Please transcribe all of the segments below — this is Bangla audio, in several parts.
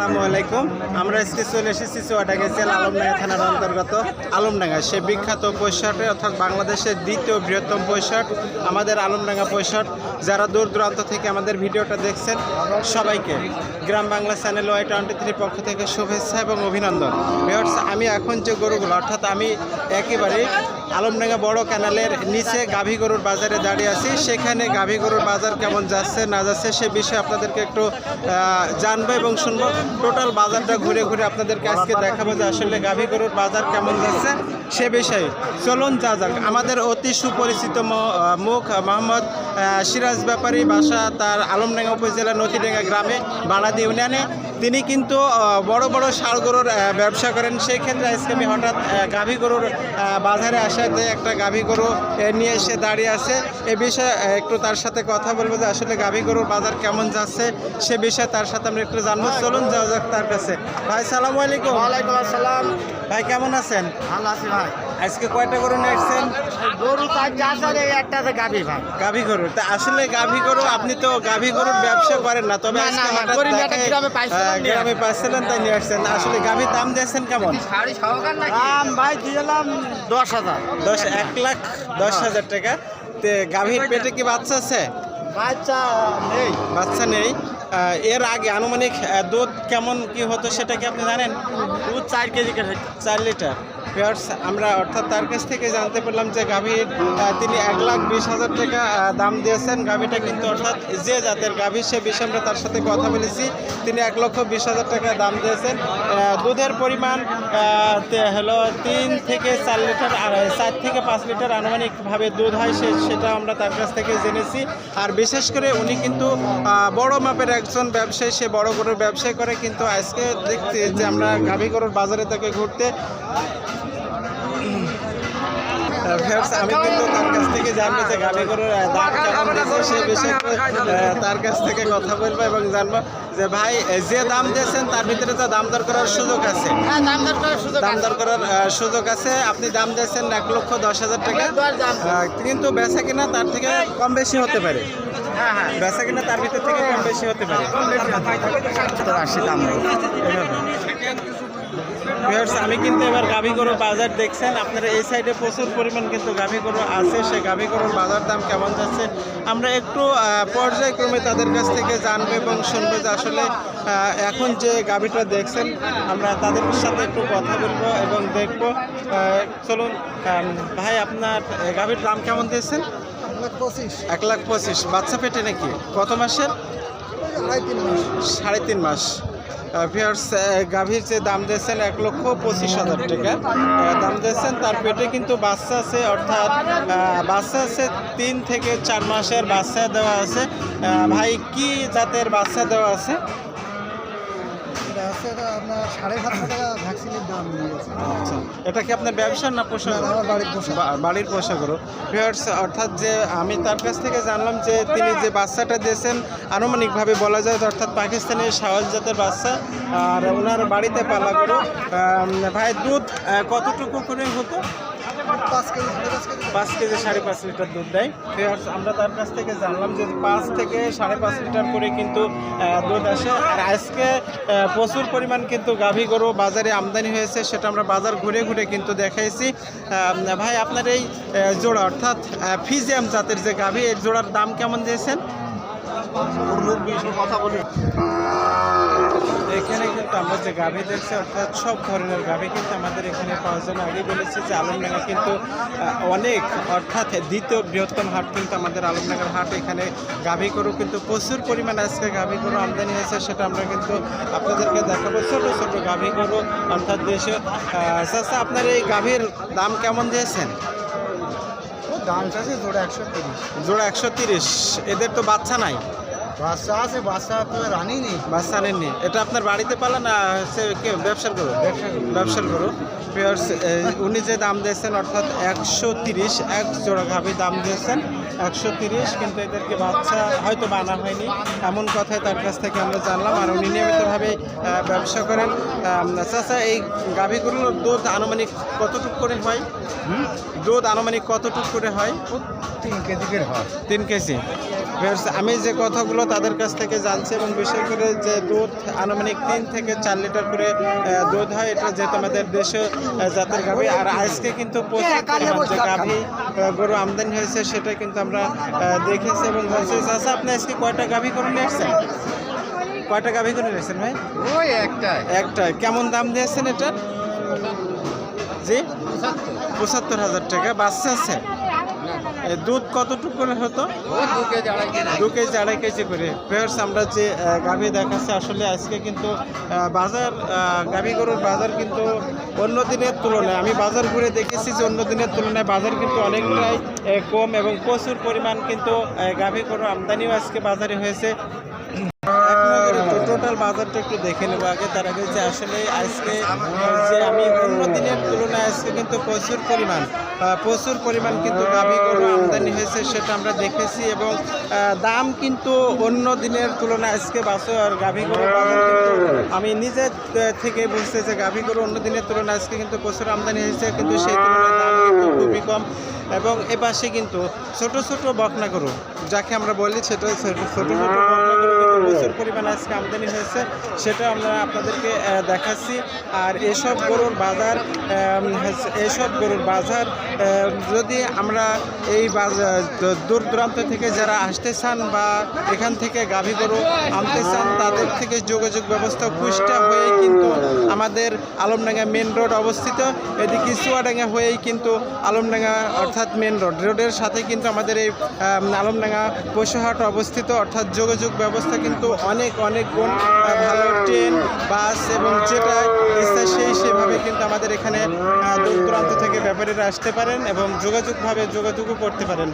আসসালামু আলাইকুম। আমরা আজকে চলে এসেছি চুয়াডাঙ্গা জেলা আলমডাঙ্গা থানার অন্তর্গত আলমডাঙ্গা। সে বিখ্যাত পৈশাটে অর্থাৎ বাংলাদেশের দ্বিতীয় বৃহত্তম পৈশাট আমাদের আলমডাঙ্গা পৈশাট যারা দূর দূরান্ত থেকে আমাদের ভিডিওটা দেখছেন, সবাইকে Gram Bangla channel Y twenty থ্রির পক্ষ থেকে শুভেচ্ছা এবং অভিনন্দন। আমি এখন যে গরুগুলো, অর্থাৎ আমি একেবারে আলমডাঙ্গা বড় ক্যানালের নিচে গাভী গরুর বাজারে দাঁড়িয়ে আছি। সেখানে গাভী গরুর বাজার কেমন যাচ্ছে, না যাচ্ছে, সে বিষয়ে আপনাদেরকে একটু জানব এবং শুনব। টোটাল বাজারটা ঘুরে ঘুরে আপনাদেরকে আজকে দেখাবো যে আসলে গাভী গরুর বাজার কেমন যাচ্ছে সে বিষয়ে। চলুন, যা যাক। আমাদের অতি সুপরিচিত মুখ মোহাম্মদ সিরাজ ব্যাপারী বাসা, তার আলমডাঙ্গা উপজেলার নদীডাঙ্গা গ্রামে বালাদি ইউনিয়নে। তিনি কিন্তু বড় বড় ষাড় গরুর ব্যবসা করেন। সেই ক্ষেত্রে আজকে আমি হঠাৎ গাভী গরুর বাজারে আসাতে একটা গাভী গরু নিয়ে এসে দাঁড়িয়ে আছে। এ বিষয়ে একটু তার সাথে কথা বলব যে আসলে গাভী গরুর বাজার কেমন যাচ্ছে সে বিষয়ে তার সাথে আমরা একটু জানব। চলুন যাওয়া যাক তার কাছে। ভাই সালাম আলাইকুম। ওয়ালাইকুম আসসালাম। ভাই কেমন আছেন? ভালো আছি ভাই। আজকে কয়টা গরু নিয়ে এসছেন গরু চারটে আছে আর একটাতে গাবি ভাই। গাভী গরু। তা আসলে গাভী গরু আপনি তো গাভী গরুর ব্যবসা করেন না তবে গ্রামে পাইছিলেন তাই নিয়ে আসছেন। আসলে গাভীর দাম দিয়েছেন কেমন? দাম ভাই দিলাম দশ হাজার। দশ এক লাখ দশ হাজার টাকা। তে গাভীর পেটে কি বাচ্চা আছে? বাচ্চা নেই। বাচ্চা নেই। এর আগে আনুমানিক দুধ কেমন কি হতো সেটা কি আপনি জানেন? দুধ চার কেজি চার লিটার। Viewers, আমরা অর্থাৎ তার কাছ থেকে জানতে পারলাম যে গাভীর তিনি এক লাখ বিশ হাজার টাকা দাম দিয়েছেন। গাভীটা কিন্তু অর্থাৎ যে জাতের গাভী সে বিষয়ে আমরা তার সাথে কথা বলেছি। তিনি এক লক্ষ বিশ হাজার টাকা দাম দিয়েছেন। দুধের পরিমাণ হলো তিন থেকে চার লিটার চার থেকে পাঁচ লিটার আনুমানিকভাবে দুধ হয় সে সেটা আমরা তার কাছ থেকে জেনেছি। আর বিশেষ করে উনি কিন্তু বড় মাপের একজন ব্যবসায়ী সে বড় গরুর ব্যবসায় করে। কিন্তু আজকে দেখতে যে আমরা গাভী গরুর বাজারে তাকে ঘুরতে আমি কিন্তু তার কাছ থেকে জানব যে গাভী গরুর দাম কেমন দিয়েছে সে বিষয়ে তার কাছ থেকে কথা বলব এবং জানব যে ভাই যে দাম দিয়েছেন তার ভিতরে তো দাম দর করার সুযোগ আছে। হ্যাঁ দাম দর করার সুযোগ আছে। আপনি দাম দিয়েছেন এক লক্ষ দশ হাজার টাকা। কিন্তু বেচা কিনা তার থেকে কম বেশি হতে পারে। হ্যাঁ হ্যাঁ। বেচা কিনা তার ভিতর থেকে কম বেশি হতে পারে। আশি দাম এভাবে। Viewers, আমি কিন্তু এবার গাভী গরুর বাজার দেখছেন। আপনারা এই সাইডে প্রচুর পরিমাণ কিন্তু গাভী গরু আছে। সে গাভী গরুর বাজার দাম কেমন যাচ্ছে আমরা একটু পর্যায়ক্রমে তাদের কাছ থেকে জানব এবং শুনব যে আসলে এখন যে গাভীটা দেখছেন আমরা তাদের সাথে একটু কথা বলব এবং দেখব। চলুন ভাই আপনার গাভীর দাম কেমন দিয়েছেন? পঁচিশ। এক লাখ পঁচিশ। বাচ্চা পেটে নাকি? কত মাসের? আড়াই তিন মাস। সাড়ে তিন মাস। ভিয়ার্স গাভীর যে দাম দিয়েছেন এক লক্ষ পঁচিশ হাজার টাকা। দাম দিয়েছেন, তার পেটে কিন্তু বাচ্চা আছে, অর্থাৎ বাচ্চা আছে তিন থেকে চার মাসের বাচ্চা দেওয়া আছে। ভাই, কি জাতের বাচ্চা দেওয়া আছে? এটা এটা আপনার সাড়ে সাতশো টাকা ভ্যাকসিনের দাম নিয়েছে। আচ্ছা। এটা কি আপনার ব্যবসা না পোষা আমার বাড়ির পোষা। বাড়ির পোষা গরু ভিউয়ার্স অর্থাৎ যে আমি তার কাছ থেকে জানলাম যে তিনি যে বাচ্চাটা দিয়েছেন আনুমানিকভাবে বলা যায় অর্থাৎ পাকিস্তানের সাহস জাতের বাচ্চা আর ওনার বাড়িতে পালা গরু। ভাই দুধ কতটুকু করে হতো? পাঁচ কেজি, সাড়ে পাঁচ লিটার দুধ দেয়। ভিউয়ার্স আমরা তার কাছ থেকে জানলাম যে পাঁচ থেকে সাড়ে পাঁচ লিটার করে কিন্তু দুধ আসে। আর আজকে প্রচুর পরিমাণ কিন্তু গাভী গরু বাজারে আমদানি হয়েছে, সেটা আমরা বাজার ঘুরে ঘুরে কিন্তু দেখাইছি। ভাই, আপনার এই জোড়া, অর্থাৎ ফিজিয়াম জাতের যে গাভী, এর জোড়ার দাম কেমন দিয়েছেন? কথা বলি। এখানে কিন্তু আমরা যে গাভী দেখছি অর্থাৎ সব ধরনের গাভী কিন্তু আমাদের এখানে পাওয়া যায়। না আগে বলেছি যে আলমডাঙ্গা কিন্তু অনেক অর্থাৎ দ্বিতীয় বৃহত্তম হাট কিন্তু আমাদের আলমডাঙ্গার হাট। এখানে গাভী গরু কিন্তু প্রচুর পরিমাণে আজকে গাভী গরু আমদানি হয়েছে সেটা আমরা কিন্তু আপনাদেরকে দেখাবো। ছোট ছোট গাভী গরু অর্থাৎ দেশে চাষা আপনার এই গাভীর দাম কেমন দিয়েছেন? দাম আছে জোড়া একশো তিরিশ। জোড়া একশো তিরিশ। এদের তো বাচ্চা নাই। বাচ্চা আছে বাচ্চা তো রানি নেই। বাচ্চা নেননি এটা আপনার বাড়িতে পালা না হচ্ছে কি ব্যবসার করো ব্যবসার করো এই উনি যে দাম দিয়েছেন অর্থাৎ একশো তিরিশ এক জোড়া গাভী দাম দিয়েছেন একশো তিরিশ কিন্তু এদেরকে বাচ্চা হয়তো বানা হয়নি। এমন কথাই তার কাছ থেকে আমরা জানলাম আর উনি নিয়মিতভাবে ব্যবসা করেন। চাচা এই গাভীগুলোর দুধ আনুমানিক কতটুক করে হয়? দুধ আনুমানিক কতটুক করে হয়? তিন কেজি করে হয়। তিন কেজি। আমি যে কথাগুলো তাদের কাছ থেকে জানছি এবং বিশেষ করে যে দুধ আনুমানিক তিন থেকে চার লিটার করে দুধ হয় এটা যেহেতু আমাদের দেশে জাতের গাভী। আর আজকে কিন্তু প্রচুর যে গাভী গরু আমদানি হয়েছে সেটা কিন্তু আমরা দেখেছি এবং বলছি আচ্ছা আপনি আজকে কয়টা গাভী করে নিয়ে এসছেন? কয়টা গাভী করে নিয়েছেন ভাই? ওই একটাই। একটা কেমন দাম দিয়েছেন এটা জি? পঁচাত্তর হাজার টাকা। বাচ্চা আছে? দুধ কতটুকু করে হতো? দু কেজি আড়াই কেজি করে। ফেয়ার্স আমরা যে গাভী দেখাচ্ছি, আসলে আজকে কিন্তু বাজার গাভী গরুর বাজার কিন্তু অন্য দিনের তুলনায়, আমি বাজার ঘুরে দেখেছি যে অন্য দিনের তুলনায় বাজার কিন্তু অনেকটাই কম এবং প্রচুর পরিমাণ কিন্তু গাভী গরুর আমদানিও আজকে বাজারে হয়েছে। টোটাল বাজারটা একটু দেখে নেব আগে। তার আগে যে আসলে আজকে যে আমি অন্য আজকে কিন্তু প্রচুর পরিমাণ প্রচুর পরিমাণ কিন্তু গাভী গরু আমদানি হয়েছে সেটা আমরা দেখেছি এবং দাম কিন্তু অন্য দিনের তুলনায় আজকে বাসো আর গাভী গরু আমি নিজে থেকে বুঝতে যে গাভী গরু অন্য দিনের তুলনায় আজকে কিন্তু প্রচুর আমদানি হয়েছে, কিন্তু সেই তুলনায় দাম কিন্তু খুবই কম এবং এ পাশে কিন্তু ছোট ছোট বকনা গরু, যাকে আমরা বলি সেটা ছোট ছোট বকনা প্রচুর পরিমাণে আজকে আমদানি হয়েছে, সেটা আমরা আপনাদেরকে দেখাচ্ছি। আর এসব গরুর বাজার এসব গরুর বাজার যদি আমরা এই দূর দূরান্ত থেকে যারা আসতে চান বা এখান থেকে গাভী গরু আনতে চান, তাদের থেকে যোগাযোগ ব্যবস্থা কুষ্টা হয়ে কিন্তু আমাদের আলমডাঙ্গা মেন রোড অবস্থিত। এদিকে চুয়াডাঙ্গা হয়েই কিন্তু আলমডাঙ্গা, অর্থাৎ মেন রোড রোডের সাথে কিন্তু আমাদের এই আলমডাঙ্গা পশুহাট অবস্থিত, অর্থাৎ যোগাযোগ ব্যবস্থা কিন্তু অনেক অনেক গুণ ভালো ট্রেন, বাস এবং যেটা ইচ্ছা সেই সেভাবে কিন্তু আমাদের এখানে দূর দূরান্ত থেকে ব্যাপারীরা আসতে পারেন এবং যোগাযোগভাবে যোগাযোগও করতে পারেন।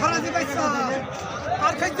ফরাজি পাইছো আর খাইছ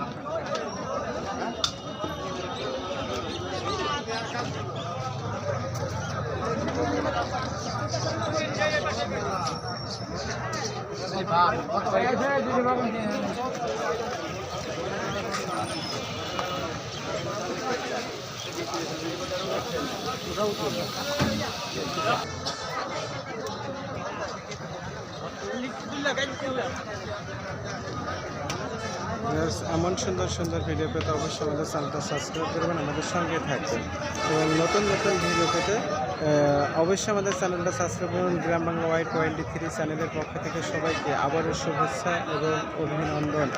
Viewers, এমন সুন্দর সুন্দর ভিডিও পেতে অবশ্যই আমাদের চ্যানেলটা সাবস্ক্রাইব করবেন, আমাদের সঙ্গে থাকবেন। এবং নতুন নতুন ভিডিও পেতে অবশ্যই আমাদের চ্যানেলটা সাবস্ক্রাইব করুন Gram Bangla Y twenty three চ্যানেলের পক্ষ থেকে সবাইকে আবারও শুভেচ্ছা এবং অভিনন্দন।